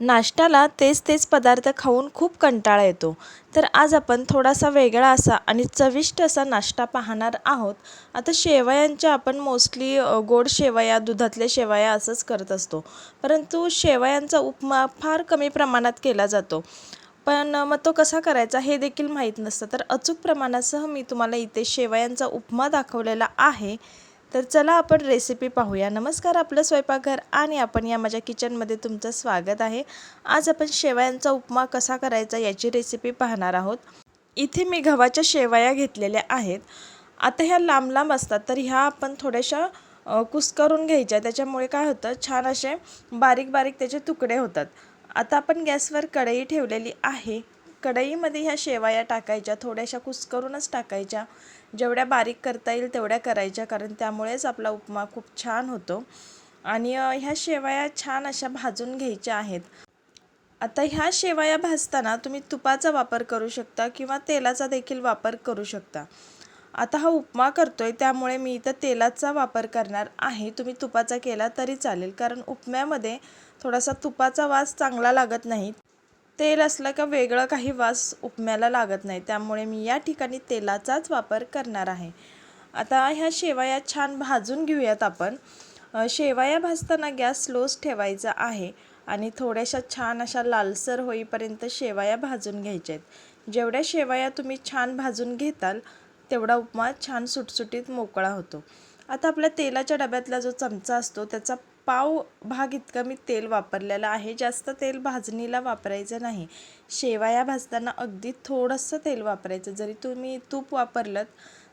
नाश्त्याला तेच तेच पदार्थ खाऊन खूप कंटाळा येतो. तर आज आपण थोडासा वेगळा असा आणि चविष्ट असा नाश्ता पाहणार आहोत. आता शेवयांच्या आपण मोस्टली गोड शेवया दुधातल्या शेवया असंच करत असतो. परंतु शेवयांचा उपमा फार कमी प्रमाणात केला जातो. पण मग तो कसा करायचा हे देखील माहीत नसतं. तर अचूक प्रमाणासह मी तुम्हाला इथे शेवयांचा उपमा दाखवलेला आहे. तर चला आपण रेसिपी पाहूया. नमस्कार आपलं स्वयंपाकघर आणि आपण या माझ्या किचनमध्ये तुमचं स्वागत आहे. आज आपण शेवयांचा उपमा कसा करायचा याची रेसिपी पाहणार आहोत. इथे मी गव्हाच्या शेवया घेतलेल्या आहेत. आता ह्या लांब लांब असतात तर ह्या आपण थोड्याशा कुस्करून घ्यायच्या. त्याच्यामुळे काय होतं छान असे बारीक बारीक त्याचे तुकडे होतात. आता आपण गॅसवर कढई ठेवलेली आहे. कढईमध्ये ह्या शेवया टाकायच्या थोड्याशा कुस्करूनच टाकायच्या. जेवढ्या बारीक करता येईल तेवढ्या करायच्या कारण त्यामुळेच आपला उपमा खूप छान होतो. आणि ह्या शेवया छान अशा भाजून घ्यायच्या आहेत. आता ह्या शेवया भाजताना तुम्ही तुपाचा वापर करू शकता किंवा तेलाचा देखील वापर करू शकता. आता हा उपमा करतोय त्यामुळे मी इथं तेलाचा वापर करणार आहे. तुम्ही तुपाचा केला तरी चालेल कारण उपम्यामध्ये थोडासा तुपाचा वास चांगला लागत नाही. तेल असलं का वेगळं काही वास उपम्याला लागत नाही. त्यामुळे मी या ठिकाणी तेलाचाच वापर करणार आहे. आता ह्या शेवया छान भाजून घेऊयात आपण. शेवया भाजताना गॅस स्लोच ठेवायचा आहे आणि थोड्याशा छान अशा लालसर होईपर्यंत शेवया भाजून घ्यायच्या आहेत जेवढ्या शेवया तुम्ही छान भाजून घेताल तेवढा उपमा छान सुटसुटीत मोकळा होतो. आता आपल्या तेलाच्या डब्यातला जो चमचा असतो त्याचा पाव भाग इतकं मी तेल वापरलेलं आहे. जास्त तेल भाजणीला वापरायचं नाही. शेवया भाजताना अगदी थोडंसं तेल वापरायचं. जरी तुम्ही तूप वापरलं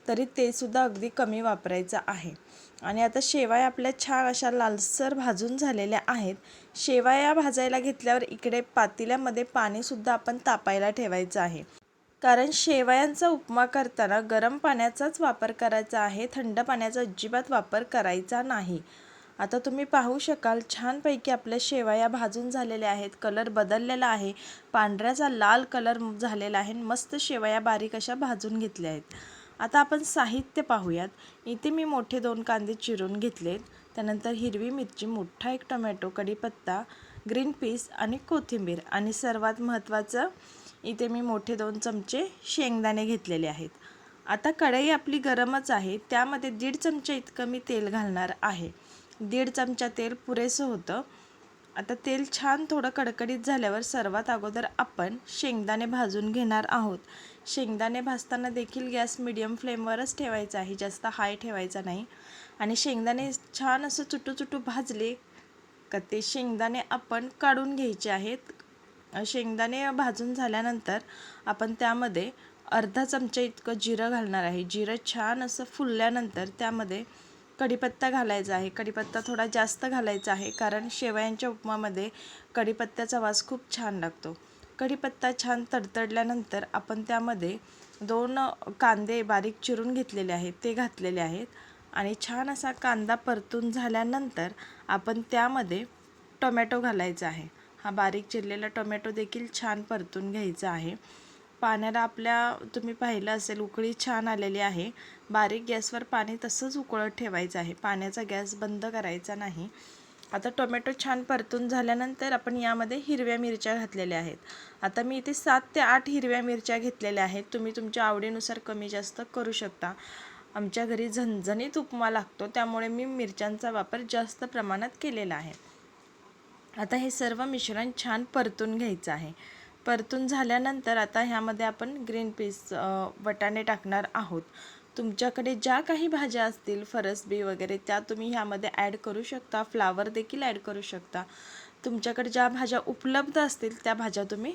तरी ते सुद्धा अगदी कमी वापरायचं आहे. आणि आता शेवया आपल्या छान अशा लालसर भाजून झालेल्या आहेत. शेवया भाजायला घेतल्यावर इकडे पातेल्यामध्ये पाणीसुद्धा आपण तापायला ठेवायचं आहे. कारण शेवयांचा उपमा करताना गरम पाण्याचाच वापर करायचा आहे. थंड पाण्याचा अजिबात वापर करायचा नाही. आता तुम्ही पाहू शकाल छानपैकी आपल्या शेवया भाजून झालेल्या आहेत. कलर बदललेला आहे. पांढऱ्याचा लाल कलर झालेला आहे. मस्त शेवया बारीक अशा भाजून घेतल्या आहेत. आता आपण साहित्य पाहूयात. इथे मी मोठे दोन कांदे चिरून घेतलेत. त्यानंतर हिरवी मिरची मोठा एक टोमॅटो कढीपत्ता ग्रीन पीस आणि कोथिंबीर आणि सर्वात महत्त्वाचं इथे मी मोठे दोन चमचे शेंगदाणे घेतलेले आहेत. आता कढई आपली गरमच आहे. त्यामध्ये दीड चमचा इतकं मी तेल घालणार आहे. दीड चमचा तेल पुरेसं होतं. आता तेल छान थोडं कडकडीत झाल्यावर सर्वात अगोदर आपण शेंगदाणे भाजून घेणार आहोत. शेंगदाणे भाजताना देखील गॅस मिडियम फ्लेमवरच ठेवायचा आहे जास्त हाय ठेवायचा नाही. आणि शेंगदाणे छान असं चुटू चुटू भाजले का ते शेंगदाणे आपण काढून घ्यायचे आहेत. शेंगदाणे भाजून झाल्यानंतर आपण त्यामध्ये अर्धा चमचा इतकं जिरं घालणार आहे. जिरं छान असं फुलल्यानंतर त्यामध्ये कढीपत्ता घालायचा आहे. कढीपत्ता थोडा जास्त घालायचा आहे कारण शेवयांच्या उपमामध्ये कढीपत्त्याचा वास खूप छान लागतो. कढीपत्ता छान तडतडल्यानंतर आपण त्यामध्ये दोन कांदे बारीक चिरून घेतलेले आहेत. ते घातलेले आहेत आणि छान असा कांदा परतून झाल्यानंतर आपण त्यामध्ये टोमॅटो घालायचा आहे. हा बारीक चिरलेला टोमॅटो देखील छान परतून घ्यायचा आहे. पाण्याला आपल्या तुम्ही पाहिलं असेल उकळी छान आलेली आहे. बारीक गॅसवर पाणी तसंच उकळत ठेवायचं आहे. पाण्याचा गॅस बंद करायचा नाही. आता टोमॅटो छान परतून झाल्यानंतर आपण यामध्ये हिरव्या मिरच्या घातलेल्या आहेत. आता मी इथे सात ते आठ हिरव्या मिरच्या घेतलेल्या आहेत. तुम्ही तुमच्या आवडीनुसार कमी जास्त करू शकता. आमच्या घरी झणझणीत उपमा लागतो त्यामुळे मी मिरच्यांचा वापर जास्त प्रमाणात केलेला आहे. आता हे सर्व मिश्रण छान परतून घ्यायचं आहे. परतून झाल्यानंतर आता ह्यामध्ये आपण ग्रीन पीस वटाणे टाकणार आहोत. तुमच्याकडे ज्या काही भाज्या असतील फरसबी वगैरे त्या तुम्ही ह्यामध्ये ॲड करू शकता. फ्लावर देखील ॲड करू शकता. तुमच्याकडे ज्या भाज्या उपलब्ध असतील त्या भाज्या तुम्ही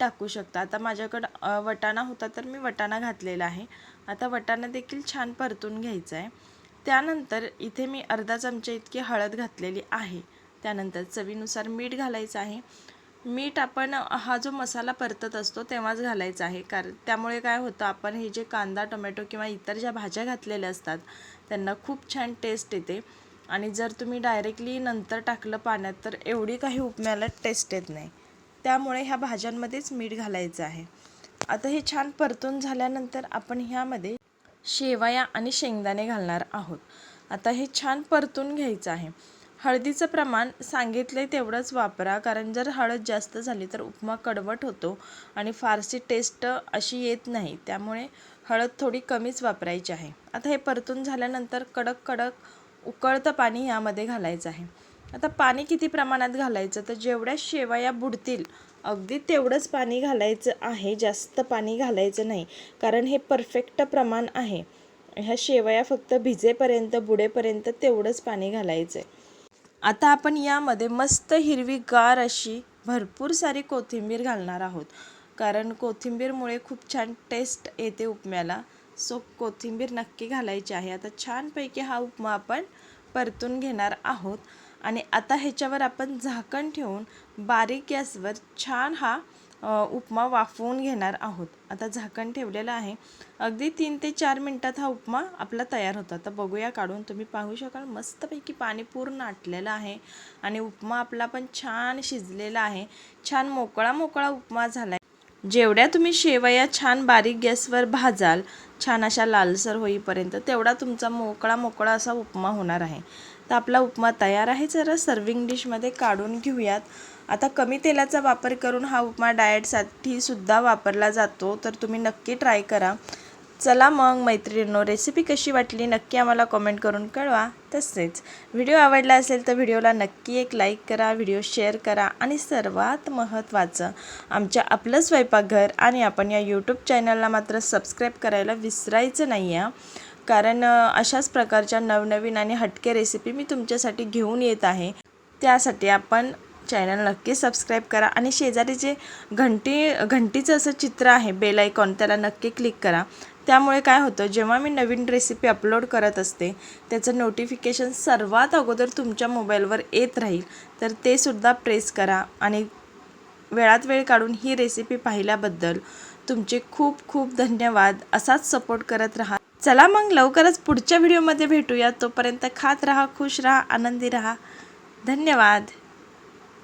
टाकू शकता. आता माझ्याकडं वटाणा होता तर मी वटाणा घातलेला आहे. आता वटाणा देखील छान परतून घ्यायचा आहे. त्यानंतर इथे मी अर्धा चमचा इतकी हळद घातलेली आहे. त्यानंतर चवीनुसार मीठ घालायचं आहे. मीठ आपण हा जो मसाला परतत असतो तेव्हाच घालायचा आहे. कारण त्यामुळे काय होतं आपण हे जे कांदा टोमॅटो किंवा इतर ज्या भाज्या घातलेल्या असतात त्यांना खूप छान टेस्ट येते. आणि जर तुम्ही डायरेक्टली नंतर टाकलं पाण्यात तर एवढी काही उपम्याला टेस्ट येत नाही. त्यामुळे ह्या भाज्यांमध्येच मीठ घालायचं आहे. आता हे छान परतून झाल्यानंतर आपण ह्यामध्ये शेवया आणि शेंगदाणे घालणार आहोत. आता हे छान परतून घ्यायचं आहे. हळदीचं प्रमाण सांगितलं आहे तेवढंच वापरा कारण जर हळद जास्त झाली तर उपमा कडवट होतो आणि फारशी टेस्ट अशी येत नाही. त्यामुळे हळद थोडी कमीच वापरायची आहे. आता हे परतून झाल्यानंतर कडक कडक उकळतं पाणी यामध्ये घालायचं आहे. आता पाणी किती प्रमाणात घालायचं? तर जेवढ्या शेवया बुडतील अगदी तेवढंच पाणी घालायचं आहे. जास्त पाणी घालायचं नाही कारण हे परफेक्ट प्रमाण आहे. ह्या शेवया फक्त भिजेपर्यंत बुडेपर्यंत तेवढंच पाणी घालायचं आहे आता आपण यामध्ये मस्त हिरवीगार अशी भरपूर सारी कोथिंबीर घालणार आहोत. कारण कोथिंबीरमुळे खूप छान टेस्ट येते उपम्याला. सो कोथिंबीर नक्की घालायची आहे. आता छानपैकी हा उपमा आपण परतून घेणार आहोत. आणि आता ह्याच्यावर आपण झाकण ठेवून बारीक गॅसवर छान हा उपमा वाफवून घेणार आहोत. आता झाकण ठेवलेलं आहे. अगदी तीन ते चार मिनटात हा उपमा आपला तयार होता. तर बघूया काढून तुम्ही पाहू शकाल. मस्तपैकी पाणी पूर्ण आटलेलं आहे आणि उपमा आपला पण छान शिजलेला आहे. छान मोकळा मोकळा उपमा झाला आहे जेवढ्या तुम्ही शेवया छान बारीक गॅसवर भाजाल छान अशा लालसर होईपर्यंत तेवढा तुमचा मोकळा मोकळा असा उपमा होणार आहे. तर आपला उपमा तयार आहे. जरा सर्विंग डिशमध्ये काढून घेऊयात. आता कमी तेलाचा वापर करून हा उपमा डाएटसाठी सुद्धा वापरला जातो तर तुम्ही नक्की ट्राय करा. चला मग मैत्रिणींनो रेसिपी कशी वाटली नक्की आम्हाला कमेंट करून कळवा. तसेच व्हिडिओ आवडला असेल तर व्हिडिओला नक्की एक लाईक करा व्हिडिओ शेअर करा आणि सर्वात महत्त्वाचं आमच्या आपलं स्वयंपाकघर आणि आपण या यूट्यूब चॅनलला मात्र सबस्क्राईब करायला विसरायचं नाही आहे कारण अशाच प्रकारच्या नवनवीन आणि हटके रेसिपी मी तुमच्यासाठी घेऊन येत आहे. त्यासाठी आपण चॅनल नक्की सबस्क्राईब करा आणि शेजारी जे घंटी घंटीचं असं चित्र आहे बेल आयकॉन त्याला नक्की क्लिक करा. त्यामुळे काय होतं जेव्हा मी नवीन रेसिपी अपलोड करत असते त्याचं नोटिफिकेशन सर्वात अगोदर तुमच्या मोबाईलवर येत राहील. तर ते सुद्धा प्रेस करा आणि वेळात वेळ काढून ही रेसिपी पाहिल्याबद्दल तुमचे खूप खूप धन्यवाद. असाच सपोर्ट करत राहा. चला मग लवकरच पुढच्या व्हिडिओमध्ये भेटूया. तोपर्यंत खात राहा खुश राहा आनंदी राहा. धन्यवाद.